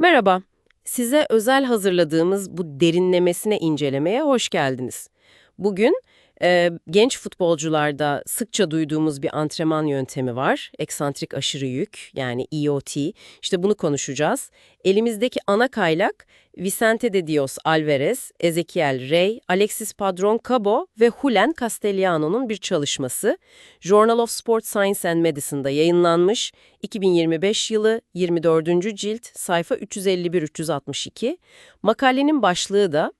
Merhaba, size özel hazırladığımız bu derinlemesine incelemeye hoş geldiniz. Bugün e, genç futbolcularda sıkça duyduğumuz bir antrenman yöntemi var. Eksantrik aşırı yük yani EOT. İşte bunu konuşacağız. Elimizdeki ana kaynak Vicente de Dios Alvarez, Ezequiel Rey, Alexis Padron Cabo ve Julen Castellaно'nun bir çalışması. Journal of Sport Science and Medicine'da yayınlanmış. 2025 yılı 24. cilt sayfa 351-362. Makalenin başlığı da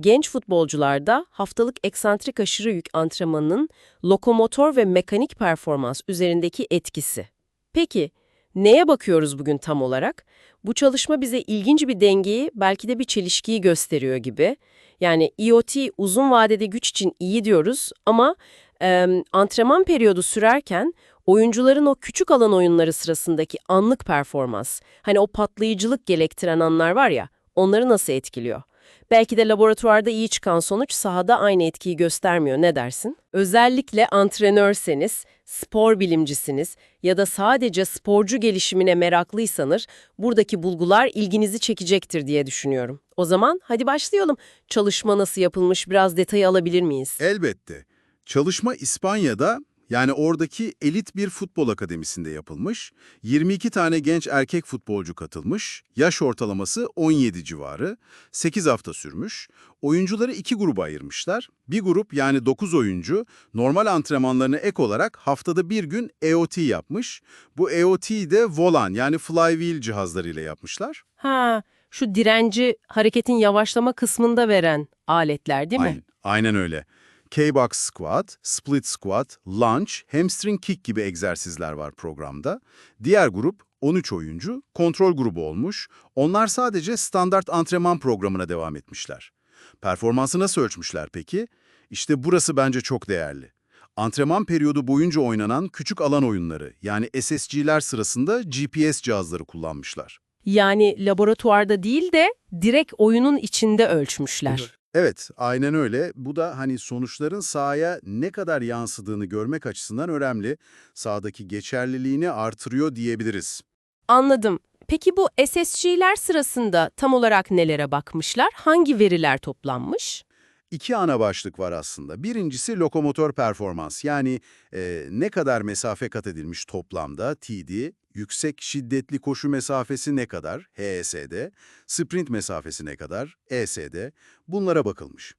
genç futbolcularda haftalık eksantrik aşırı yük antrenmanının lokomotor ve mekanik performans üzerindeki etkisi. Peki, neye bakıyoruz bugün tam olarak? Bu çalışma bize ilginç bir dengeyi, belki de bir çelişkiyi gösteriyor gibi. Yani EOT uzun vadede güç için iyi diyoruz ama e, antrenman periyodu sürerken oyuncuların o küçük alan oyunları sırasındaki anlık performans, hani o patlayıcılık gerektiren anlar var ya, onları nasıl etkiliyor? Belki de laboratuvarda iyi çıkan sonuç sahada aynı etkiyi göstermiyor. Ne dersin? Özellikle antrenörseniz, spor bilimcisiniz ya da sadece sporcu gelişimine meraklıysanız buradaki bulgular ilginizi çekecektir diye düşünüyorum. O zaman hadi başlayalım. Çalışma nasıl yapılmış biraz detayı alabilir miyiz? Elbette. Çalışma İspanya'da yani oradaki elit bir futbol akademisinde yapılmış. 22 tane genç erkek futbolcu katılmış. Yaş ortalaması 17 civarı. 8 hafta sürmüş. Oyuncuları iki gruba ayırmışlar. Bir grup yani 9 oyuncu normal antrenmanlarına ek olarak haftada bir gün EOT yapmış. Bu EOT'yi de volan yani flywheel cihazlarıyla yapmışlar. Ha, şu direnci hareketin yavaşlama kısmında veren aletler değil mi? Aynen, aynen öyle. K-box squat, split squat, lunge, hamstring kick gibi egzersizler var programda. Diğer grup 13 oyuncu kontrol grubu olmuş. Onlar sadece standart antrenman programına devam etmişler. Performansı nasıl ölçmüşler peki? İşte burası bence çok değerli. Antrenman periyodu boyunca oynanan küçük alan oyunları yani SSG'ler sırasında GPS cihazları kullanmışlar. Yani laboratuvarda değil de direkt oyunun içinde ölçmüşler. Evet, aynen öyle. Bu da hani sonuçların sahaya ne kadar yansıdığını görmek açısından önemli. Sahadaki geçerliliğini artırıyor diyebiliriz. Anladım. Peki bu SSG'ler sırasında tam olarak nelere bakmışlar? Hangi veriler toplanmış? İki ana başlık var aslında. Birincisi lokomotor performans yani e, ne kadar mesafe kat edilmiş toplamda TD, yüksek şiddetli koşu mesafesi ne kadar HSD, sprint mesafesi ne kadar ESD bunlara bakılmış.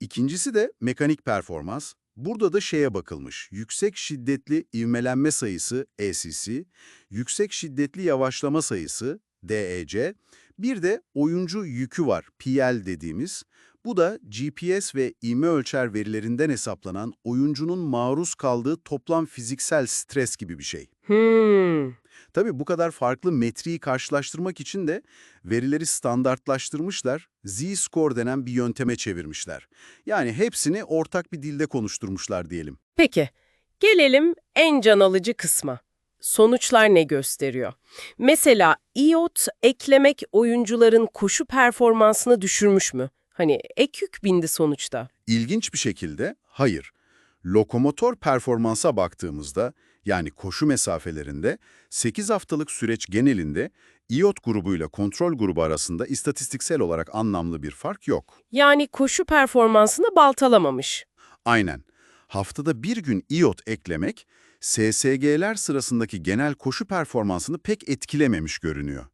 İkincisi de mekanik performans. Burada da şeye bakılmış. Yüksek şiddetli ivmelenme sayısı ECC, yüksek şiddetli yavaşlama sayısı DEC, bir de oyuncu yükü var PL dediğimiz. Bu da GPS ve ivme ölçer verilerinden hesaplanan oyuncunun maruz kaldığı toplam fiziksel stres gibi bir şey. Hmm. Tabii bu kadar farklı metriği karşılaştırmak için de verileri standartlaştırmışlar, Z-score denen bir yönteme çevirmişler. Yani hepsini ortak bir dilde konuşturmuşlar diyelim. Peki, gelelim en can alıcı kısma. Sonuçlar ne gösteriyor? Mesela iot eklemek oyuncuların koşu performansını düşürmüş mü? Hani ek yük bindi sonuçta. İlginç bir şekilde hayır. Lokomotor performansa baktığımızda yani koşu mesafelerinde 8 haftalık süreç genelinde iot grubuyla kontrol grubu arasında istatistiksel olarak anlamlı bir fark yok. Yani koşu performansını baltalamamış. Aynen. Haftada bir gün iot eklemek, SSG'ler sırasındaki genel koşu performansını pek etkilememiş görünüyor.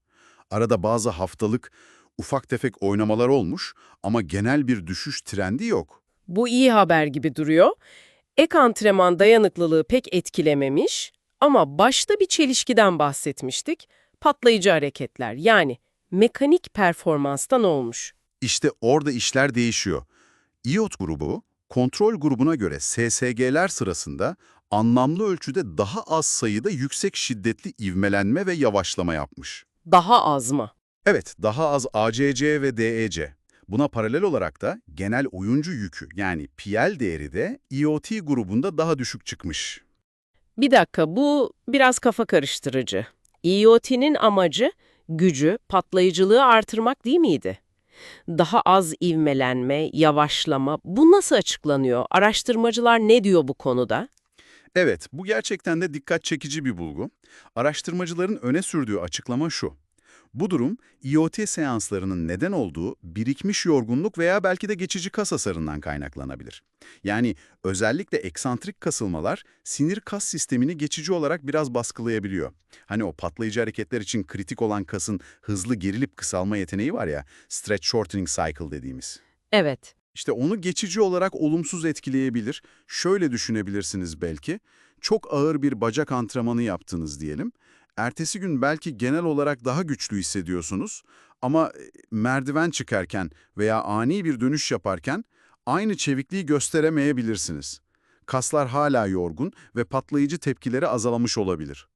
Arada bazı haftalık ufak tefek oynamalar olmuş ama genel bir düşüş trendi yok. Bu iyi haber gibi duruyor. Ek antrenman dayanıklılığı pek etkilememiş ama başta bir çelişkiden bahsetmiştik. Patlayıcı hareketler yani mekanik performanstan olmuş. İşte orada işler değişiyor. iot grubu, kontrol grubuna göre SSG'ler sırasında anlamlı ölçüde daha az sayıda yüksek şiddetli ivmelenme ve yavaşlama yapmış. Daha az mı? Evet, daha az ACC ve DEC. Buna paralel olarak da genel oyuncu yükü yani PL değeri de IoT grubunda daha düşük çıkmış. Bir dakika bu biraz kafa karıştırıcı. IoT'nin amacı gücü, patlayıcılığı artırmak değil miydi? Daha az ivmelenme, yavaşlama bu nasıl açıklanıyor? Araştırmacılar ne diyor bu konuda? Evet, bu gerçekten de dikkat çekici bir bulgu. Araştırmacıların öne sürdüğü açıklama şu. Bu durum, IoT seanslarının neden olduğu birikmiş yorgunluk veya belki de geçici kas hasarından kaynaklanabilir. Yani özellikle eksantrik kasılmalar sinir kas sistemini geçici olarak biraz baskılayabiliyor. Hani o patlayıcı hareketler için kritik olan kasın hızlı gerilip kısalma yeteneği var ya, stretch shortening cycle dediğimiz. Evet. İşte onu geçici olarak olumsuz etkileyebilir. Şöyle düşünebilirsiniz belki. Çok ağır bir bacak antrenmanı yaptınız diyelim. Ertesi gün belki genel olarak daha güçlü hissediyorsunuz ama e, merdiven çıkarken veya ani bir dönüş yaparken aynı çevikliği gösteremeyebilirsiniz. Kaslar hala yorgun ve patlayıcı tepkileri azalamış olabilir.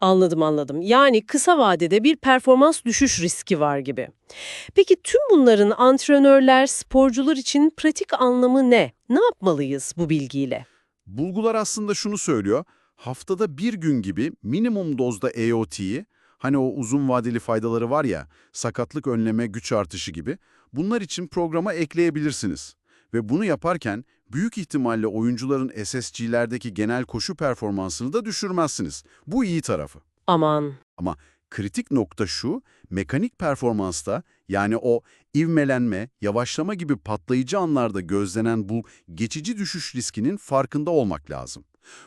Anladım anladım. Yani kısa vadede bir performans düşüş riski var gibi. Peki tüm bunların antrenörler, sporcular için pratik anlamı ne? Ne yapmalıyız bu bilgiyle? Bulgular aslında şunu söylüyor, haftada bir gün gibi minimum dozda EOT'yi, hani o uzun vadeli faydaları var ya, sakatlık önleme, güç artışı gibi, bunlar için programa ekleyebilirsiniz. Ve bunu yaparken büyük ihtimalle oyuncuların SSG'lerdeki genel koşu performansını da düşürmezsiniz. Bu iyi tarafı. Aman. Ama kritik nokta şu, mekanik performansta yani o ivmelenme, yavaşlama gibi patlayıcı anlarda gözlenen bu geçici düşüş riskinin farkında olmak lazım.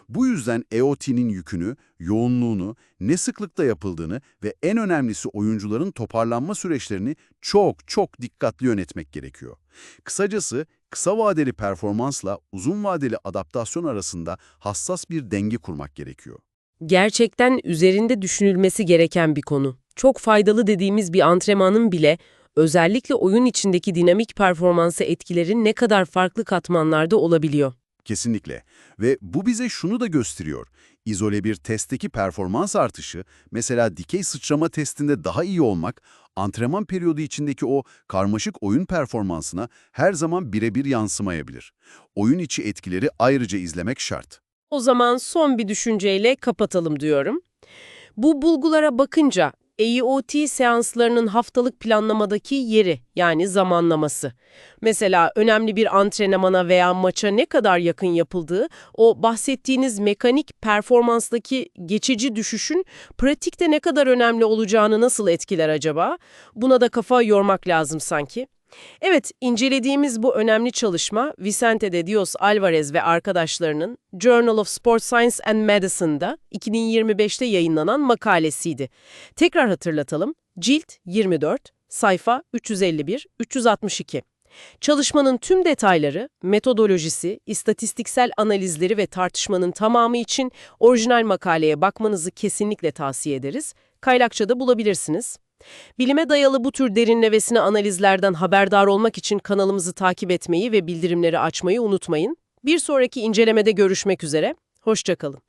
Bu yüzden EOT'nin yükünü, yoğunluğunu, ne sıklıkta yapıldığını ve en önemlisi oyuncuların toparlanma süreçlerini çok çok dikkatli yönetmek gerekiyor. Kısacası kısa vadeli performansla uzun vadeli adaptasyon arasında hassas bir denge kurmak gerekiyor. Gerçekten üzerinde düşünülmesi gereken bir konu. Çok faydalı dediğimiz bir antrenmanın bile özellikle oyun içindeki dinamik performansı etkileri ne kadar farklı katmanlarda olabiliyor. Kesinlikle. Ve bu bize şunu da gösteriyor. İzole bir testteki performans artışı, mesela dikey sıçrama testinde daha iyi olmak, antrenman periyodu içindeki o karmaşık oyun performansına her zaman birebir yansımayabilir. Oyun içi etkileri ayrıca izlemek şart. O zaman son bir düşünceyle kapatalım diyorum. Bu bulgulara bakınca EIOT seanslarının haftalık planlamadaki yeri yani zamanlaması. Mesela önemli bir antrenmana veya maça ne kadar yakın yapıldığı, o bahsettiğiniz mekanik performanstaki geçici düşüşün pratikte ne kadar önemli olacağını nasıl etkiler acaba? Buna da kafa yormak lazım sanki. Evet, incelediğimiz bu önemli çalışma Vicente de Dios Alvarez ve arkadaşlarının Journal of Sports Science and Medicine'da 2025'te yayınlanan makalesiydi. Tekrar hatırlatalım. Cilt 24, sayfa 351-362. Çalışmanın tüm detayları, metodolojisi, istatistiksel analizleri ve tartışmanın tamamı için orijinal makaleye bakmanızı kesinlikle tavsiye ederiz. Kaynakçada bulabilirsiniz. Bilime dayalı bu tür derinlemesine analizlerden haberdar olmak için kanalımızı takip etmeyi ve bildirimleri açmayı unutmayın. Bir sonraki incelemede görüşmek üzere, hoşçakalın.